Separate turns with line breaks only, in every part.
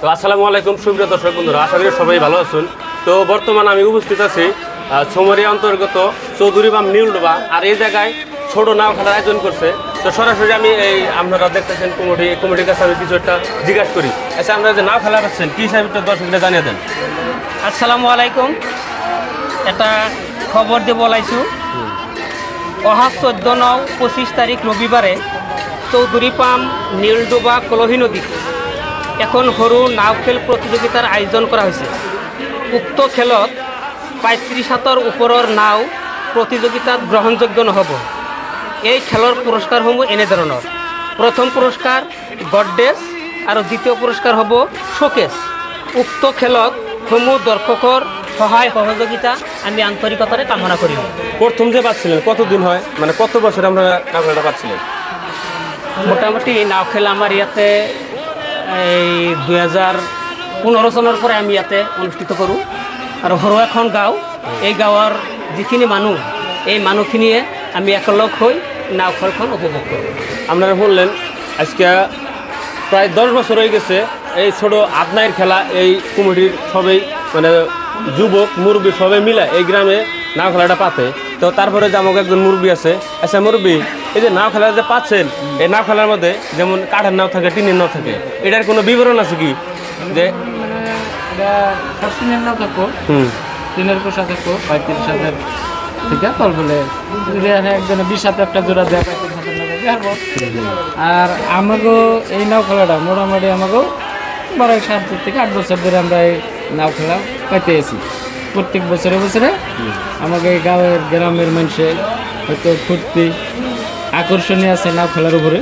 তো আসসালামু আলাইকুম, সুপ্রিয় দর্শক বন্ধুরা, আশা করি সবাই ভালো আছেন। তো বর্তমানে আমি উপস্থিত আছি ছমরিয়া অন্তর্গত চৌধুরীবাম নিউলডোবা আর এই জায়গায় ছোট নাও খেলার আয়োজন করছে। তো সরাসরি আমি এই আপনারা দেখতেছেন কমিটি, কমিটির কাছে আমি কিছু একটা জিজ্ঞাসা করি। আচ্ছা আপনারা যে নাও খেলা পাচ্ছেন কি হিসাবে একটু দর্শকরা জানিয়ে দেন?
আসসালামু আলাইকুম। এটা খবর দিয়ে বলাইছো। অহা চোদ্দ নও পঁচিছ তাৰিখ ৰবিবাৰে চৌধুৰী পাম নীলডোবা কলহী নদীত এখন সৰু নাও খেল প্ৰতিযোগিতাৰ আয়োজন কৰা হৈছে। উক্ত খেলত পঁয়ত্ৰিছ হাতৰ ওপৰৰ নাও প্ৰতিযোগিতাত গ্ৰহণযোগ্য নহ'ব। এই খেলৰ পুৰস্কাৰসমূহ এনেধৰণৰ। প্ৰথম পুৰস্কাৰ গডডেছ আৰু দ্বিতীয় পুৰস্কাৰ হ'ব শ্ব'কেছ। উক্ত খেলত সমূহ দৰ্শকৰ সহায় সহযোগিতা আমি আন্তৰিকতাৰে কামনা কৰিম।
প্রথম যে পাচ্ছিলেন কতদিন হয়? মানে কত বছর আমরা নাও খেলাটা পাচ্ছিলেন
মোটামুটি নাও খেল আমাৰ ইয়াতে এই দুই হাজাৰ পোন্ধৰ চনৰ পৰাই আমি ইয়াতে অনুষ্ঠিত কৰোঁ। আৰু সৰু এখন গাঁও, এই গাঁৱৰ যিখিনি মানুহ, এই মানুহখিনিয়ে আমি একেলগ হৈ নাও খেলখন উপভোগ কৰোঁ।
আপনারা বললেন আজকে প্রায় দশ বছর হয়ে গেছে এই ছোট আদনাইয়ের খেলা, এই কমিটির সবাই মানে যুবক, মুরব্বী সবাই মিলে এই গ্রামে নাও খেলাটা পাতে। তো তারপরে যে আমাকে একজন মুরব্বী আছে আচ্ছা মুরব্বী এই যে নাও খেলা যে পাচ্ছেন এই নাও খেলার মধ্যে যেমন কাঠের নাও থাকে টিনের নাও থাকে এটার কোনো বিবরণ আছে কি? যে
এটা সব টিনের নাও থাকব
হুম।
টিনের পোষা থাকব পঁয়ত্রিশ হাজার ঠিক আছে তল বলে একজনে বিশ হাতে একটা জোড়া দেয় পঁয়ত্রিশ হাজার টাকা আর আমাকেও এই নাও খেলাটা মোটামুটি আমাকেও বারো সাত থেকে আট বছর ধরে আমরা এই নাও খেলা পাইতে আছি। প্রত্যেক বছরে বছরে আমাকে এই গাঁয়ের গ্রামের মানুষে হয়তো ফুর্তি আকর্ষণীয় আছে নাও খেলার উপরে।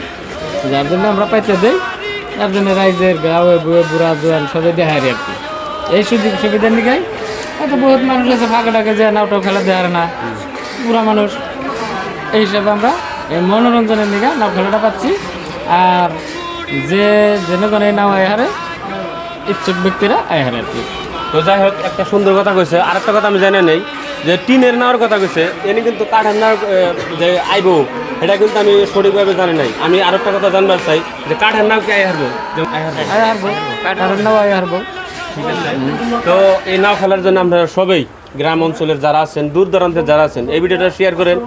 যার জন্য আমরা পাইতে দেই, তার জন্য রাইজের গাঁয়ে বুয়ে বুড়া, জোয়ান, সবাই দেখায় আর কি। এই সুযোগ সুবিধা নিকাই হয়তো বহুত মানুষ আছে ফাঁকা ডাকে যে নাওটাও খেলা দেওয়ার না। বুড়া মানুষ, এই হিসাবে আমরা এই মনোরঞ্জনের নিকা নাও খেলাটা পাচ্ছি। আর যে জনগণ এই নাও আয় হারে ইচ্ছুক ব্যক্তিরা আয় হারে আর কি।
তো যাই হোক, একটা সুন্দর কথা কইছে। আর একটা কথা আমি জানি নেই, যে টিনের নাওয়ার কথা কইছে, এনে কিন্তু কাঠের নাও যে আইবো। এটা কিন্তু আমি সঠিকভাবে জানি নাই। আমি আর একটা কথা জানবার চাই যে কাঠের নাম কি।
আয় হারবো? কাঠারের নাও আয় হারবো।
তো এই নাও খেলার জন্য আপনারা সবাই গ্রাম অঞ্চলের যারা আছেন দূর দূরান্তের যারা আছেন এই ভিডিওটা শেয়ার করেন।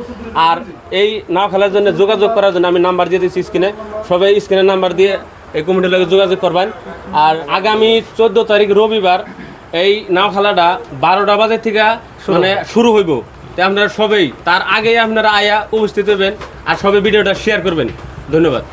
আর এই নাও খেলার জন্য যোগাযোগ করার জন্য আমি নাম্বার দিয়ে দিচ্ছি স্ক্রিনে সবাই স্ক্রিনের নাম্বার দিয়ে এই কমিটির লগে যোগাযোগ করবেন। আর আগামী চোদ্দ তারিখ রবিবার এই নাও খেলাটা বারোটা বাজে থেকে মানে শুরু হইব। তাই আপনারা সবাই তার আগেই আপনারা আয়া উপস্থিত হবেন আর সবাই ভিডিওটা শেয়ার করবেন। ধন্যবাদ।